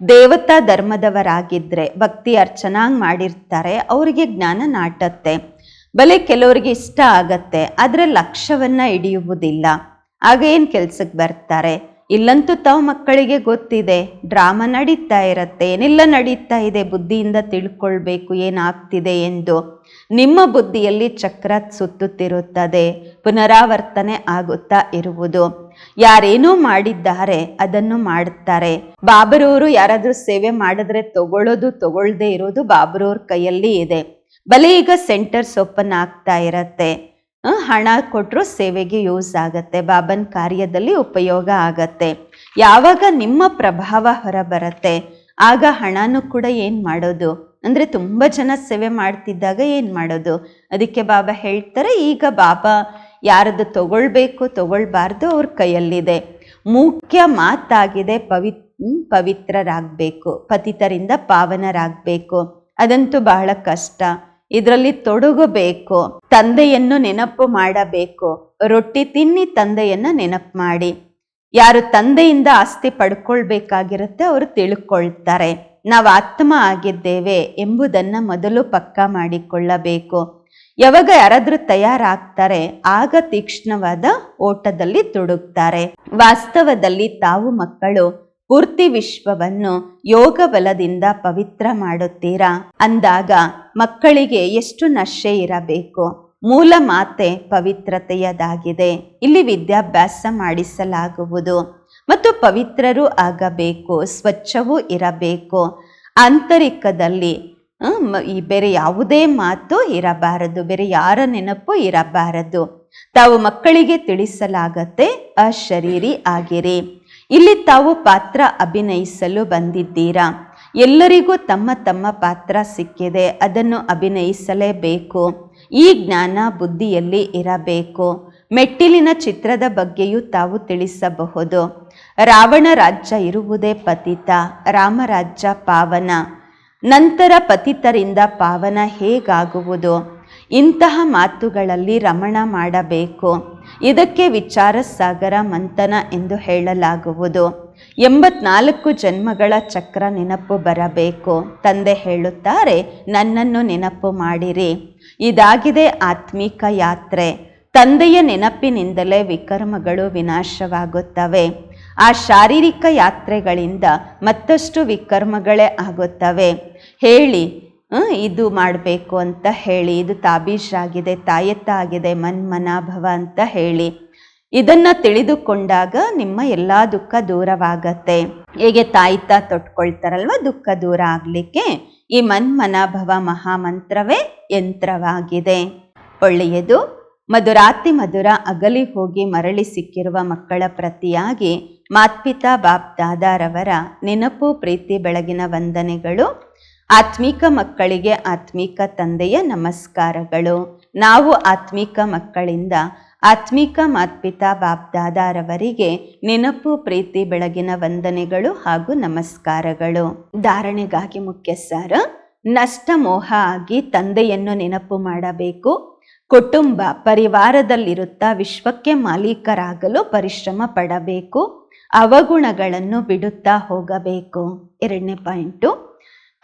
ದೇವತಾ ಧರ್ಮದವರಾಗಿದ್ದರೆ ಭಕ್ತಿ ಅರ್ಚನಾಂಗ್ ಮಾಡಿರ್ತಾರೆ, ಅವರಿಗೆ ಜ್ಞಾನ ನಾಟತ್ತೆ. ಬಲೆ ಕೆಲವರಿಗೆ ಇಷ್ಟ ಆಗತ್ತೆ, ಆದರೆ ಲಕ್ಷ್ಯವನ್ನು ಹಿಡಿಯುವುದಿಲ್ಲ. ಆಗ ಏನು ಕೆಲಸಕ್ಕೆ ಬರ್ತಾರೆ? ಇಲ್ಲಂತೂ ತಾವು ಮಕ್ಕಳಿಗೆ ಗೊತ್ತಿದೆ, ಡ್ರಾಮಾ ನಡೀತಾ ಇರತ್ತೆ. ಏನೆಲ್ಲ ನಡೀತಾ ಇದೆ, ಬುದ್ಧಿಯಿಂದ ತಿಳ್ಕೊಳ್ಬೇಕು, ಏನಾಗ್ತಿದೆ ಎಂದು. ನಿಮ್ಮ ಬುದ್ಧಿಯಲ್ಲಿ ಚಕ್ರ ಸುತ್ತುತ್ತಿರುತ್ತದೆ, ಪುನರಾವರ್ತನೆ ಆಗುತ್ತಾ ಇರುವುದು. ಯಾರೇನೋ ಮಾಡಿದ್ದಾರೆ, ಅದನ್ನು ಮಾಡುತ್ತಾರೆ. ಬಾಬರವರು ಯಾರಾದರೂ ಸೇವೆ ಮಾಡಿದ್ರೆ ತಗೊಳ್ಳೋದು ತಗೊಳ್ಳದೆ ಇರೋದು ಬಾಬರವ್ರ ಕೈಯಲ್ಲಿ ಇದೆ. ಬಲೆ ಈಗ ಸೆಂಟರ್ಸ್ ಓಪನ್ ಆಗ್ತಾ ಇರತ್ತೆ. ಹಣ ಕೊಟ್ಟರು ಸೇವೆಗೆ ಯೂಸ್ ಆಗತ್ತೆ. ಬಾಬನ್ ಕಾರ್ಯದಲ್ಲಿ ಉಪಯೋಗ ಆಗತ್ತೆ. ಯಾವಾಗ ನಿಮ್ಮ ಪ್ರಭಾವ ಹೊರಬರತ್ತೆ? ಆಗ ಹಣನೂ ಕೂಡ ಏನು ಮಾಡೋದು? ಅಂದರೆ ತುಂಬ ಜನ ಸೇವೆ ಮಾಡ್ತಿದ್ದಾಗ ಏನು ಮಾಡೋದು? ಅದಕ್ಕೆ ಬಾಬಾ ಹೇಳ್ತಾರೆ, ಈಗ ಬಾಬಾ ಯಾರದು ತಗೊಳ್ಬೇಕು ತಗೊಳ್ಬಾರ್ದು ಅವ್ರ ಕೈಯಲ್ಲಿದೆ. ಮುಖ್ಯ ಮಾತಾಗಿದೆ ಪವಿ ಪವಿತ್ರರಾಗಬೇಕು, ಪತಿತರಿಂದ ಪಾವನರಾಗಬೇಕು. ಅದಂತೂ ಬಹಳ ಕಷ್ಟ. ಇದರಲ್ಲಿ ತೊಡಗಬೇಕು, ತಂದೆಯನ್ನು ನೆನಪು ಮಾಡಬೇಕು. ರೊಟ್ಟಿ ತಿನ್ನಿ ತಂದೆಯನ್ನು ನೆನಪು ಮಾಡಿ. ಯಾರು ತಂದೆಯಿಂದ ಆಸ್ತಿ ಪಡ್ಕೊಳ್ಬೇಕಾಗಿರುತ್ತೆ ಅವರು ತಿಳ್ಕೊಳ್ತಾರೆ. ನಾವು ಆತ್ಮ ಆಗಿದ್ದೇವೆ ಎಂಬುದನ್ನು ಮೊದಲು ಪಕ್ಕಾ ಮಾಡಿಕೊಳ್ಳಬೇಕು. ಯಾವಾಗ ಯಾರಾದ್ರೂ ತಯಾರಾಗ್ತಾರೆ, ಆಗ ತೀಕ್ಷ್ಣವಾದ ಓಟದಲ್ಲಿ ತೊಡಗ್ತಾರೆ ವಾಸ್ತವದಲ್ಲಿ ತಾವು ಮಕ್ಕಳು, ಪೂರ್ತಿ ವಿಶ್ವವನ್ನು ಯೋಗ ಬಲದಿಂದ ಪವಿತ್ರ ಮಾಡುತ್ತೀರಾ? ಅಂದಾಗ ಮಕ್ಕಳಿಗೆ ಎಷ್ಟು ನಶೆ ಇರಬೇಕು? ಮೂಲ ಮಾತೆ ಪವಿತ್ರತೆಯದಾಗಿದೆ. ಇಲ್ಲಿ ವಿದ್ಯಾಭ್ಯಾಸ ಮಾಡಿಸಲಾಗುವುದು. ಮತ್ತು ಪವಿತ್ರರೂ ಆಗಬೇಕು, ಸ್ವಚ್ಛವೂ ಇರಬೇಕು. ಆಂತರಿಕದಲ್ಲಿ ಈ ಬೇರೆ ಯಾವುದೇ ಮಾತು ಇರಬಾರದು, ಬೇರೆ ಯಾರ ನೆನಪು ಇರಬಾರದು. ತಾವು ಮಕ್ಕಳಿಗೆ ತಿಳಿಸಲಾಗತ್ತೆ, ಅಶರೀರಿ ಆಗಿರಿ. ಇಲ್ಲಿ ತಾವು ಪಾತ್ರ ಅಭಿನಯಿಸಲು ಬಂದಿದ್ದೀರಾ? ಎಲ್ಲರಿಗೂ ತಮ್ಮ ತಮ್ಮ ಪಾತ್ರ ಸಿಕ್ಕಿದೆ, ಅದನ್ನು ಅಭಿನಯಿಸಲೇಬೇಕು. ಈ ಜ್ಞಾನ ಬುದ್ಧಿಯಲ್ಲಿ ಇರಬೇಕು. ಮೆಟ್ಟಿಲಿನ ಚಿತ್ರದ ಬಗ್ಗೆಯೂ ತಾವು ತಿಳಿಸಬಹುದು. ರಾವಣ ರಾಜ್ಯ ಇರುವುದೇ ಪತಿತ ರಾಮರಾಜ್ಯ ಪಾವನ. ನಂತರ ಪತಿತರಿಂದ ಪಾವನ ಹೇಗಾಗುವುದು? ಇಂತಹ ಮಾತುಗಳಲ್ಲಿ ರಮಣ ಮಾಡಬೇಕು. ಇದಕ್ಕೆ ವಿಚಾರ ಸಾಗರ ಮಂಥನ ಎಂದು ಹೇಳಲಾಗುವುದು. ಎಂಬತ್ನಾಲ್ಕು ಜನ್ಮಗಳ ಚಕ್ರ ನೆನಪು ಬರಬೇಕು. ತಂದೆ ಹೇಳುತ್ತಾರೆ, ನನ್ನನ್ನು ನೆನಪು ಮಾಡಿರಿ. ಇದಾಗಿದೆ ಆತ್ಮಿಕ ಯಾತ್ರೆ. ತಂದೆಯ ನೆನಪಿನಿಂದಲೇ ವಿಕರ್ಮಗಳು ವಿನಾಶವಾಗುತ್ತವೆ. ಆ ಶಾರೀರಿಕ ಯಾತ್ರೆಗಳಿಂದ ಮತ್ತಷ್ಟು ವಿಕರ್ಮಗಳೇ ಆಗುತ್ತವೆ. ಹೇಳಿ ಇದು ಮಾಡಬೇಕು ಅಂತ ಹೇಳಿ, ಇದು ತಾಬೀಜ್ ಆಗಿದೆ, ತಾಯತ್ತ ಆಗಿದೆ ಮನ್ಮನಾಭವ ಅಂತ ಹೇಳಿ. ಇದನ್ನು ತಿಳಿದುಕೊಂಡಾಗ ನಿಮ್ಮ ಎಲ್ಲ ದುಃಖ ದೂರವಾಗತ್ತೆ. ಹೇಗೆ ತಾಯಿತ ತೊಟ್ಕೊಳ್ತಾರಲ್ವ, ದುಃಖ ದೂರ ಆಗಲಿಕ್ಕೆ? ಈ ಮನ್ಮನಾಭವ ಮಹಾಮಂತ್ರವೇ ಯಂತ್ರವಾಗಿದೆ. ಒಳ್ಳೆಯದು. ಮಧುರಾತಿ ಮಧುರ ಅಗಲಿ ಹೋಗಿ ಮರಳಿ ಸಿಕ್ಕಿರುವ ಮಕ್ಕಳ ಪ್ರತಿಯಾಗಿ ಮಾತ್ಪಿತಾ ಬಾಪ್ ದಾದಾರವರ ನೆನಪು, ಪ್ರೀತಿ, ಬೆಳಗಿನ ವಂದನೆಗಳು. ಆತ್ಮಿಕ ಮಕ್ಕಳಿಗೆ ಆತ್ಮಿಕ ತಂದೆಯ ನಮಸ್ಕಾರಗಳು. ನಾವು ಆತ್ಮಿಕ ಮಕ್ಕಳಿಂದ ಆತ್ಮಿಕ ಮಾತ್ಪಿತಾ ಬಾಪ್ ದಾದಾರವರಿಗೆ ನೆನಪು, ಪ್ರೀತಿ, ಬೆಳಗಿನ ವಂದನೆಗಳು ಹಾಗೂ ನಮಸ್ಕಾರಗಳು. ಧಾರಣೆಗಾಗಿ ಮುಖ್ಯ ಸಾರ ನಷ್ಟ ಮೋಹ ಆಗಿ ತಂದೆಯನ್ನು ನೆನಪು ಮಾಡಬೇಕು. ಕುಟುಂಬ, ಪರಿವಾರದಲ್ಲಿರುತ್ತಾ ವಿಶ್ವಕ್ಕೆ ಮಾಲೀಕರಾಗಲು ಪರಿಶ್ರಮ ಪಡಬೇಕು. ಅವಗುಣಗಳನ್ನು ಬಿಡುತ್ತಾ ಹೋಗಬೇಕು. ಎರಡನೇ ಪಾಯಿಂಟು,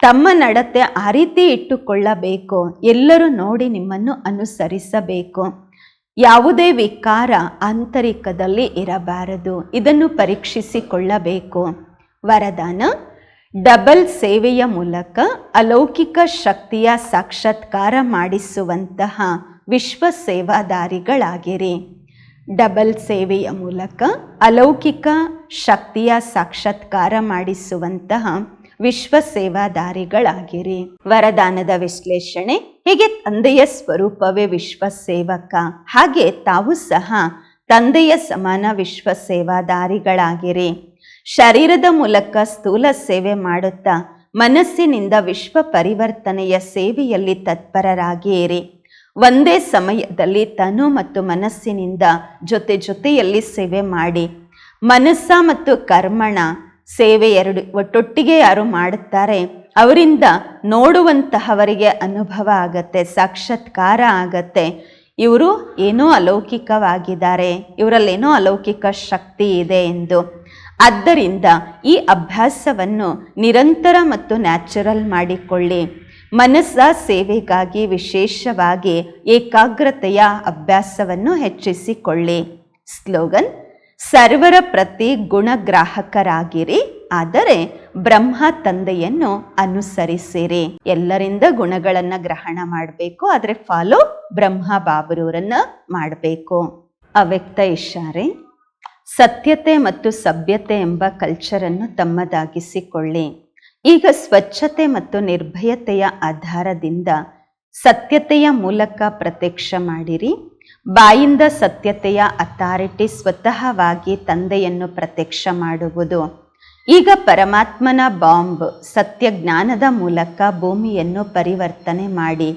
ತಮ್ಮ ನಡತೆ ಆ ರೀತಿ ಇಟ್ಟುಕೊಳ್ಳಬೇಕು. ಎಲ್ಲರೂ ನೋಡಿ ನಿಮ್ಮನ್ನು ಅನುಸರಿಸಬೇಕು. ಯಾವುದೇ ವಿಕಾರ ಆಂತರಿಕದಲ್ಲಿ ಇರಬಾರದು. ಇದನ್ನು ಪರೀಕ್ಷಿಸಿಕೊಳ್ಳಬೇಕು. ವರದಾನ, ಡಬಲ್ ಸೇವೆಯ ಮೂಲಕ ಅಲೌಕಿಕ ಶಕ್ತಿಯ ಸಾಕ್ಷಾತ್ಕಾರ ಮಾಡಿಸುವಂತಹ ವಿಶ್ವ ಸೇವಾದಾರಿಗಳಾಗಿರಿ. ಡಬಲ್ ಸೇವೆಯ ಮೂಲಕ ಅಲೌಕಿಕ ಶಕ್ತಿಯ ಸಾಕ್ಷಾತ್ಕಾರ ಮಾಡಿಸುವಂತಹ ವಿಶ್ವ ಸೇವಾದಾರಿಗಳಾಗಿರಿ. ವರದಾನದ ವಿಶ್ಲೇಷಣೆ ಹೀಗೆ ತಂದೆಯ ಸ್ವರೂಪವೇ ವಿಶ್ವ ಸೇವಕ. ಹಾಗೆ ತಾವು ಸಹ ತಂದೆಯ ಸಮಾನ ವಿಶ್ವ ಸೇವಾದಾರಿಗಳಾಗಿರಿ. ಶರೀರದ ಮೂಲಕ ಸ್ಥೂಲ ಸೇವೆ ಮಾಡುತ್ತಾ ಮನಸ್ಸಿನಿಂದ ವಿಶ್ವ ಪರಿವರ್ತನೆಯ ಸೇವೆಯಲ್ಲಿ ತತ್ಪರರಾಗಿ ಇರಿ ಒಂದೇ ಸಮಯದಲ್ಲಿ ತನು ಮತ್ತು ಮನಸ್ಸಿನಿಂದ ಜೊತೆ ಜೊತೆಯಲ್ಲಿ ಸೇವೆ ಮಾಡಿ. ಮನಸ್ಸ ಮತ್ತು ಕರ್ಮಣ ಸೇವೆ ಎರಡು ಒಟ್ಟೊಟ್ಟಿಗೆ ಯಾರು ಮಾಡುತ್ತಾರೆ, ಅವರಿಂದ ನೋಡುವಂತಹವರಿಗೆ ಅನುಭವ ಆಗತ್ತೆ, ಸಾಕ್ಷಾತ್ಕಾರ ಆಗತ್ತೆ. ಇವರು ಏನೋ ಅಲೌಕಿಕವಾಗಿದ್ದಾರೆ, ಇವರಲ್ಲೇನೋ ಅಲೌಕಿಕ ಶಕ್ತಿ ಇದೆ ಎಂದು. ಆದ್ದರಿಂದ ಈ ಅಭ್ಯಾಸವನ್ನು ನಿರಂತರ ಮತ್ತು ನ್ಯಾಚುರಲ್ ಮಾಡಿಕೊಳ್ಳಿ. ಮನಸ್ಸ ಸೇವೆಗಾಗಿ ವಿಶೇಷವಾಗಿ ಏಕಾಗ್ರತೆಯ ಅಭ್ಯಾಸವನ್ನು ಹೆಚ್ಚಿಸಿಕೊಳ್ಳಿ. ಸ್ಲೋಗನ್, ಸರ್ವರ ಪ್ರತಿ ಗುಣಗ್ರಾಹಕರಾಗಿರಿ, ಆದರೆ ಬ್ರಹ್ಮ ತಂದೆಯನ್ನು ಅನುಸರಿಸಿರಿ. ಎಲ್ಲರಿಂದ ಗುಣಗಳನ್ನು ಗ್ರಹಣ ಮಾಡಬೇಕು, ಆದರೆ ಫಾಲೋ ಬ್ರಹ್ಮ ಬಾಬರೂರನ್ನ ಮಾಡಬೇಕು. ಅವ್ಯಕ್ತ ಇಷಾರೆ ಸತ್ಯತೆ ಮತ್ತು ಸಭ್ಯತೆ ಎಂಬ ಕಲ್ಚರನ್ನು ತಮ್ಮದಾಗಿಸಿಕೊಳ್ಳಿ. ಈಗ ಸ್ವಚ್ಛತೆ ಮತ್ತು ನಿರ್ಭಯತೆಯ ಆಧಾರದಿಂದ ಸತ್ಯತೆಯ ಮೂಲಕ ಪ್ರತ್ಯಕ್ಷ ಮಾಡಿರಿ. ಬಾಯಿಂದ ಸತ್ಯತೆಯ ಅಥಾರಿಟಿ ಸ್ವತಃವಾಗಿ ತಂದೆಯನ್ನು ಪ್ರತ್ಯಕ್ಷ ಮಾಡುವುದು. ಈಗ ಪರಮಾತ್ಮನ ಬಾಂಬ್ ಸತ್ಯ ಜ್ಞಾನದ ಮೂಲಕ ಭೂಮಿಯನ್ನು ಪರಿವರ್ತನೆ ಮಾಡಿ.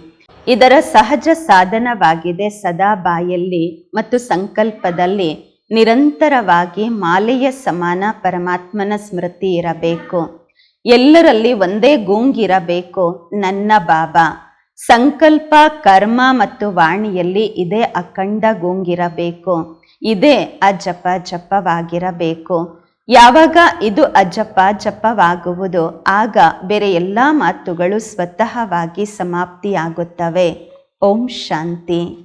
ಇದರ ಸಹಜ ಸಾಧನವಾಗಿದೆ ಸದಾ ಬಾಯಲ್ಲಿ ಮತ್ತು ಸಂಕಲ್ಪದಲ್ಲಿ ನಿರಂತರವಾಗಿ ಮಾಲೆಯ ಸಮಾನ ಪರಮಾತ್ಮನ ಸ್ಮೃತಿ ಇರಬೇಕು. ಎಲ್ಲರಲ್ಲಿ ಒಂದೇ ಗೂಂಗಿರಬೇಕು. ನನ್ನ ಬಾಬಾ, ಸಂಕಲ್ಪ, ಕರ್ಮ ಮತ್ತು ವಾಣಿಯಲ್ಲಿ ಇದೇ ಅಖಂಡ ಗೂಂಗಿರಬೇಕು. ಇದೇ ಅಜಪ ಜಪವಾಗಿರಬೇಕು. ಯಾವಾಗ ಇದು ಅಜಪ ಜಪವಾಗುವುದು, ಆಗ ಬೇರೆ ಎಲ್ಲ ಮಾತುಗಳು ಸ್ವತಃವಾಗಿ ಸಮಾಪ್ತಿಯಾಗುತ್ತವೆ. ಓಂ ಶಾಂತಿ.